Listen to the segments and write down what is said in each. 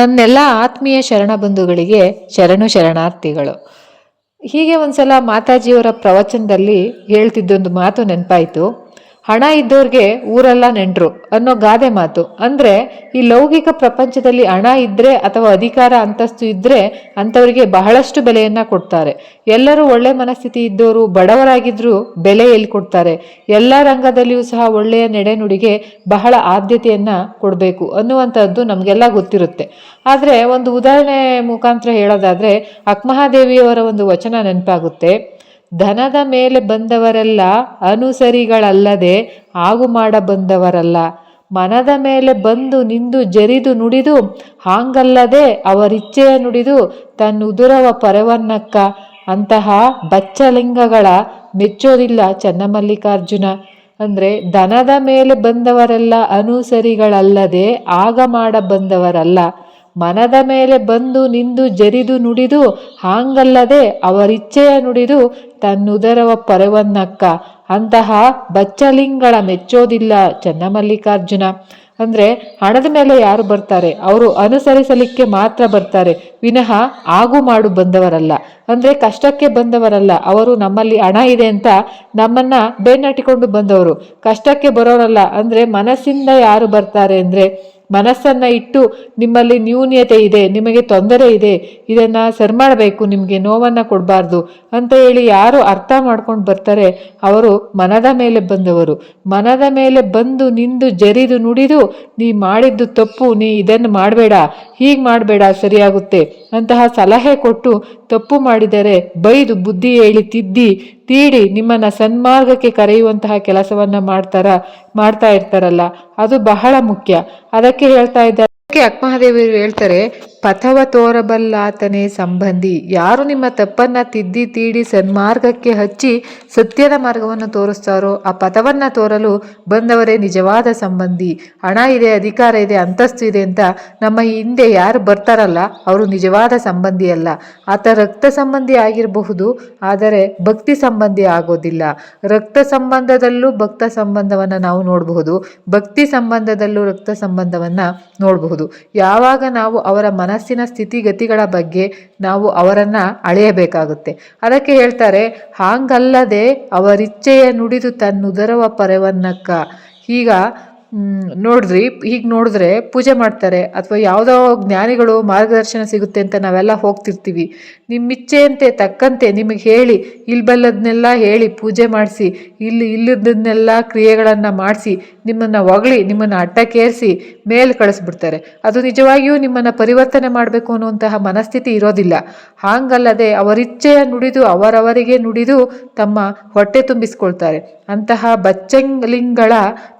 ನನ್ನೆಲ್ಲ ಆತ್ಮೀಯ ಶರಣ ಬಂಧುಗಳಿಗೆ ಶರಣು ಶರಣಾರ್ಥಿಗಳು. ಹೀಗೆ ಒಂದ್ಸಲ ಮಾತಾಜಿಯವರ ಪ್ರವಚನದಲ್ಲಿ ಹೇಳ್ತಿದ್ದೊಂದು ಮಾತು ನೆನಪಾಯಿತು. ಹಣ ಇದ್ದವ್ರಿಗೆ ಊರೆಲ್ಲ ನೆಂಟ್ರು ಅನ್ನೋ ಗಾದೆ ಮಾತು. ಅಂದ್ರೆ, ಈ ಲೌಕಿಕ ಪ್ರಪಂಚದಲ್ಲಿ ಹಣ ಇದ್ದರೆ ಅಥವಾ ಅಧಿಕಾರ ಅಂತಸ್ತು ಇದ್ದರೆ ಅಂಥವರಿಗೆ ಬಹಳಷ್ಟು ಬೆಲೆಯನ್ನ ಕೊಡ್ತಾರೆ. ಎಲ್ಲರೂ ಒಳ್ಳೆ ಮನಸ್ಥಿತಿ ಇದ್ದವರು ಬಡವರಾಗಿದ್ದರೂ ಬೆಲೆ ಎಲ್ಲಿ ಕೊಡ್ತಾರೆ? ಎಲ್ಲ ರಂಗದಲ್ಲಿಯೂ ಸಹ ಒಳ್ಳೆಯ ನೆಡೆನುಡಿಗೆ ಬಹಳ ಆದ್ಯತೆಯನ್ನು ಕೊಡಬೇಕು ಅನ್ನುವಂಥದ್ದು ನಮಗೆಲ್ಲ ಗೊತ್ತಿರುತ್ತೆ. ಆದರೆ, ಒಂದು ಉದಾಹರಣೆ ಮುಖಾಂತರ ಹೇಳೋದಾದ್ರೆ, ಅಕ್ಮಹಾದೇವಿಯವರ ಒಂದು ವಚನ ನೆನಪಾಗುತ್ತೆ. ಧನದ ಮೇಲೆ ಬಂದವರೆಲ್ಲ ಅನುಸರಿಗಳಲ್ಲದೆ ಆಗು ಮಾಡ ಬಂದವರಲ್ಲ ಮನದ ಮೇಲೆ ಬಂದು ನಿಂದು ಜರಿದು ನುಡಿದು, ಹಾಂಗಲ್ಲದೆ ಅವರಿಚ್ಛೆಯ ನುಡಿದು ತನ್ನುದುರವ ಪರವನ್ನಕ್ಕ. ಅಂತಹ ಬಚ್ಚಲಿಂಗಗಳ ಮೆಚ್ಚೋದಿಲ್ಲ ಚನ್ನಮಲ್ಲಿಕಾರ್ಜುನ. ಅಂದರೆ ದನದ ಮೇಲೆ ಬಂದವರೆಲ್ಲ ಅನುಸರಿಗಳಲ್ಲದೆ ಆಗ ಮಾಡ ಬಂದವರಲ್ಲ ಮನದ ಮೇಲೆ ಬಂದು ನಿಂದು ಜರಿದು ನುಡಿದು, ಹಾಂಗಲ್ಲದೆ ಅವರಿಚ್ಛೆಯ ನುಡಿದು ತನ್ನುದರವ ಪರವನ್ನಕ್ಕ. ಅಂತಹ ಬಚ್ಚಲಿಂಗಳ ಮೆಚ್ಚೋದಿಲ್ಲ ಚನ್ನಮಲ್ಲಿಕಾರ್ಜುನ. ಅಂದ್ರೆ ಹಣದ ಮೇಲೆ ಯಾರು ಬರ್ತಾರೆ? ಅವರು ಅನುಸರಿಸಲಿಕ್ಕೆ ಮಾತ್ರ ಬರ್ತಾರೆ. ವಿನಃ ಆಗು ಮಾಡು ಬಂದವರಲ್ಲ. ಅಂದ್ರೆ ಕಷ್ಟಕ್ಕೆ ಬಂದವರಲ್ಲ. ಅವರು ನಮ್ಮಲ್ಲಿ ಹಣ ಇದೆ ಅಂತ ನಮ್ಮನ್ನ ಬೆನ್ನಟ್ಟಿಕೊಂಡು ಬಂದವರು. ಕಷ್ಟಕ್ಕೆ ಬರೋರಲ್ಲ. ಅಂದ್ರೆ ಮನಸ್ಸಿಂದ ಯಾರು ಬರ್ತಾರೆ ಅಂದ್ರೆ ಮನಸ್ಸನ್ನ ಇಟ್ಟು ನಿಮ್ಮಲ್ಲಿ ನ್ಯೂನ್ಯತೆ ಇದೆ, ನಿಮಗೆ ತೊಂದರೆ ಇದೆ, ಇದನ್ನು ಸರಿ ಮಾಡಬೇಕು ನಿಮಗೆ ನೋವನ್ನು ಕೊಡಬಾರ್ದು ಅಂತ ಹೇಳಿ ಯಾರು ಅರ್ಥ ಮಾಡ್ಕೊಂಡು ಬರ್ತಾರೆ, ಅವರು ಮನದ ಮೇಲೆ ಬಂದವರು. ಮನದ ಮೇಲೆ ಬಂದು ನಿಂದು ಜರಿದು ನುಡಿದು, ನೀ ಮಾಡಿದ್ದು ತಪ್ಪು, ನೀ ಇದನ್ನು ಮಾಡಬೇಡ, ಹೀಗೆ ಮಾಡಬೇಡ, ಸರಿಯಾಗುತ್ತೆ. ಅಂತಹ ಸಲಹೆ ಕೊಟ್ಟು ತಪ್ಪು ಮಾಡಿದರೆ ಬೈದು ಬುದ್ಧಿ ಹೇಳಿ ತಿದ್ದಿ, ತೀಡಿ ನಿಮ್ಮನ್ನ ಸನ್ಮಾರ್ಗಕ್ಕೆ ಕರೆಯುವಂತಹ ಕೆಲಸವನ್ನ ಮಾಡ್ತಾರ, ಮಾಡ್ತಾ ಇರ್ತಾರಲ್ಲ, ಅದು ಬಹಳ ಮುಖ್ಯ. ಅದಕ್ಕೆ ಹೇಳ್ತಾ ಇದ್ದಾರೆ. ಅದಕ್ಕೆ ಹೇಳ್ತಾರೆ ಪಥವ ತೋರಬಲ್ಲಾತನೇ ಸಂಬಂಧಿ. ಯಾರು ನಿಮ್ಮ ತಪ್ಪನ್ನ ತಿದ್ದಿ ತೀಡಿ ಸನ್ಮಾರ್ಗಕ್ಕೆ ಹಚ್ಚಿ ಸತ್ಯದ ಮಾರ್ಗವನ್ನು ತೋರಿಸ್ತಾರೋ ಆ ಪಥವನ್ನ ತೋರಲು ಬಂದವರೇ ನಿಜವಾದ ಸಂಬಂಧಿ. ಹಣ ಇದೆ, ಅಧಿಕಾರ ಇದೆ, ಅಂತಸ್ತು ಇದೆ ಅಂತ ನಮ್ಮ ಹಿಂದೆ ಯಾರು ಬರ್ತಾರಲ್ಲ, ಅವರು ನಿಜವಾದ ಸಂಬಂಧಿ ಅಲ್ಲ. ಆತ ರಕ್ತ ಸಂಬಂಧಿ ಆಗಿರಬಹುದು, ಆದರೆ ಭಕ್ತಿ ಸಂಬಂಧಿ ಆಗೋದಿಲ್ಲ. ರಕ್ತ ಸಂಬಂಧದಲ್ಲೂ ಭಕ್ತ ಸಂಬಂಧವನ್ನ ನಾವು ನೋಡಬಹುದು. ಭಕ್ತಿ ಸಂಬಂಧದಲ್ಲೂ ರಕ್ತ ಸಂಬಂಧವನ್ನ ನೋಡಬಹುದು. ಯಾವಾಗ ನಾವು ಅವರ ಮನಸ್ಸಿನ ಸ್ಥಿತಿಗತಿಗಳ ಬಗ್ಗೆ ನಾವು ಅವರನ್ನು ಅಳೆಯಬೇಕಾಗುತ್ತೆ. ಅದಕ್ಕೆ ಹೇಳ್ತಾರೆ ಹಾಂಗಲ್ಲದೆ ಅವರಿಚ್ಛೆಯ ನುಡಿದು ತನ್ನುದರವ ಪರವನ್ನಕ್ಕ. ಈಗ ನೋಡಿದ್ರಿ ಹೀಗೆ ನೋಡಿದ್ರೆ ಪೂಜೆ ಮಾಡ್ತಾರೆ ಅಥವಾ ಯಾವುದೋ ಜ್ಞಾನಿಗಳು ಮಾರ್ಗದರ್ಶನ ಸಿಗುತ್ತೆ ಅಂತ ನಾವೆಲ್ಲ ಹೋಗ್ತಿರ್ತೀವಿ. ನಿಮ್ಮ ಇಚ್ಛೆಯಂತೆ, ತಕ್ಕಂತೆ ನಿಮಗೆ ಹೇಳಿ ಇಲ್ಲಿ ಬಲ್ಲದನ್ನೆಲ್ಲ ಹೇಳಿ ಪೂಜೆ ಮಾಡಿಸಿ, ಇಲ್ಲಿ ಇಲ್ಲದನ್ನೆಲ್ಲ ಕ್ರಿಯೆಗಳನ್ನು ಮಾಡಿಸಿ, ನಿಮ್ಮನ್ನು ಒಗಳಿ ನಿಮ್ಮನ್ನು ಅಟ್ಟಕ್ಕೇರಿಸಿ ಮೇಲೆ ಕಳಿಸ್ಬಿಡ್ತಾರೆ. ಅದು ನಿಜವಾಗಿಯೂ ನಿಮ್ಮನ್ನು ಪರಿವರ್ತನೆ ಮಾಡಬೇಕು ಅನ್ನುವಂತಹ ಮನಸ್ಥಿತಿ ಇರೋದಿಲ್ಲ. ಹಾಗಲ್ಲದೆ ಅವರಿಚ್ಛೆಯ ನುಡಿದು, ಅವರವರಿಗೆ ನುಡಿದು ತಮ್ಮ ಹೊಟ್ಟೆ ತುಂಬಿಸ್ಕೊಳ್ತಾರೆ. ಅಂತಹ ಬಚ್ಚಲಿಂಗಳ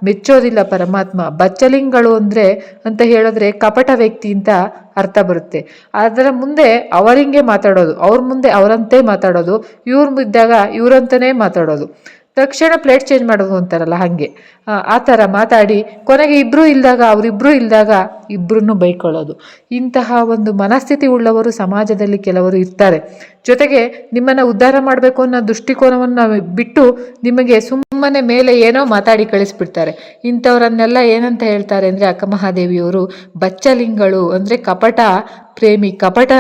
ಮೆಚ್ಚೋದಿಲ್ಲ ಪರಮಾತ್ಮ. ಬಚ್ಚಲಿಂಗಳು ಅಂದ್ರೆ ಅಂತ ಹೇಳಿದ್ರೆ ಕಪಟ ವ್ಯಕ್ತಿ ಅಂತ ಅರ್ಥ ಬರುತ್ತೆ. ಅದರ ಮುಂದೆ ಅವರಿಂಗೆ ಮಾತಾಡೋದು ಅವ್ರ ಮುಂದೆ ಅವರಂತೆ ಮಾತಾಡೋದು ಇವ್ರ ಇದ್ದಾಗ ಇವರಂತನೇ ಮಾತಾಡೋದು. ತಕ್ಷಣ ಪ್ಲೇಟ್ ಚೇಂಜ್ ಮಾಡೋದು ಅಂತಾರಲ್ಲ ಹಾಗೆ. ಆ, ಥರ ಮಾತಾಡಿ ಕೊನೆಗೆ ಇಬ್ಬರೂ ಇಲ್ದಾಗ ಅವರಿಬ್ರೂ ಇಲ್ದಾಗ ಇಬ್ರನ್ನು ಬೈಕೊಳ್ಳೋದು. ಇಂತಹ ಒಂದು ಮನಸ್ಥಿತಿ ಉಳ್ಳವರು ಸಮಾಜದಲ್ಲಿ ಕೆಲವರು ಇರ್ತಾರೆ. ಜೊತೆಗೆ ನಿಮ್ಮನ್ನು ಉದ್ಧಾರ ಮಾಡಬೇಕು ಅನ್ನೋ ದೃಷ್ಟಿಕೋನವನ್ನು ಬಿಟ್ಟು ನಿಮಗೆ ಸುಮ್ಮನೆ ಮೇಲೆ ಏನೋ ಮಾತಾಡಿ ಕಳಿಸ್ಬಿಡ್ತಾರೆ. ಇಂಥವರನ್ನೆಲ್ಲ ಏನಂತ ಹೇಳ್ತಾರೆ ಅಂದರೆ ಅಕ್ಕಮಹಾದೇವಿಯವರು, ಬಚ್ಚಲಿಂಗಳು ಅಂದರೆ ಕಪಟ ಪ್ರೇಮಿ, ಕಪಟ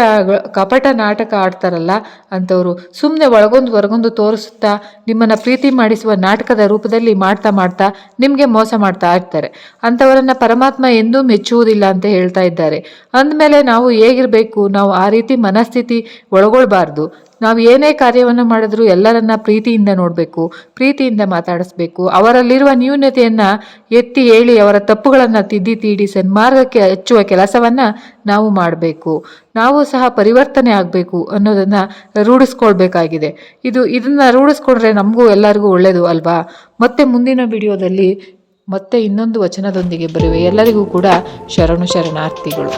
ಕಪಟ ನಾಟಕ ಆಡ್ತಾರಲ್ಲ ಅಂಥವರು ಸುಮ್ಮನೆ ಒಳಗೊಂದು ಹೊರಗೊಂದು ತೋರಿಸುತ್ತಾ ನಿಮ್ಮನ್ನು ಪ್ರೀತಿ ಮಾಡಿಸುವ ನಾಟಕದ ರೂಪದಲ್ಲಿ ಮಾಡ್ತಾ ಮಾಡ್ತಾ ನಿಮಗೆ ಮೋಸ ಮಾಡ್ತಾ ಇರ್ತಾರೆ ಅಂಥವರನ್ನು ಪರಮಾತ್ಮ ಎಂದೂ ಮೆಚ್ಚುವುದಿಲ್ಲ. ಅಂತ ಹೇಳ್ತಾ ಇದ್ದಾರೆ. ಅಂದಮೇಲೆ ನಾವು ಹೇಗಿರಬೇಕು? ನಾವು ಆ ರೀತಿ ಮನಸ್ಥಿತಿ ಒಳಗೊಳ್ಬಾರ್ದು. ನಾವು ಏನೇ ಕಾರ್ಯವನ್ನು ಮಾಡಿದ್ರೂ ಎಲ್ಲರನ್ನ ಪ್ರೀತಿಯಿಂದ ನೋಡಬೇಕು, ಪ್ರೀತಿಯಿಂದ ಮಾತಾಡಿಸ್ಬೇಕು. ಅವರಲ್ಲಿರುವ ನ್ಯೂನತೆಯನ್ನು ಎತ್ತಿ ಹೇಳಿ ಅವರ ತಪ್ಪುಗಳನ್ನು ತಿದ್ದಿ ತೀಡಿ ಸನ್ಮಾರ್ಗಕ್ಕೆ ಹಚ್ಚುವ ಕೆಲಸವನ್ನ ನಾವು ಮಾಡಬೇಕು. ನಾವು ಸಹ ಪರಿವರ್ತನೆ ಆಗಬೇಕು ಅನ್ನೋದನ್ನ ರೂಢಿಸ್ಕೊಳ್ಬೇಕಾಗಿದೆ. ಇದು ಇದನ್ನ ರೂಢಿಸ್ಕೊಂಡ್ರೆ ನಮಗೂ ಎಲ್ಲರಿಗೂ ಒಳ್ಳೆಯದು ಅಲ್ವಾ? ಮತ್ತೆ ಮುಂದಿನ ವಿಡಿಯೋದಲ್ಲಿ ಮತ್ತೆ ಇನ್ನೊಂದು ವಚನದೊಂದಿಗೆ ಬರುವೆ ಎಲ್ಲರಿಗೂ ಕೂಡ ಶರಣು ಶರಣಾರ್ಥಿಗಳು.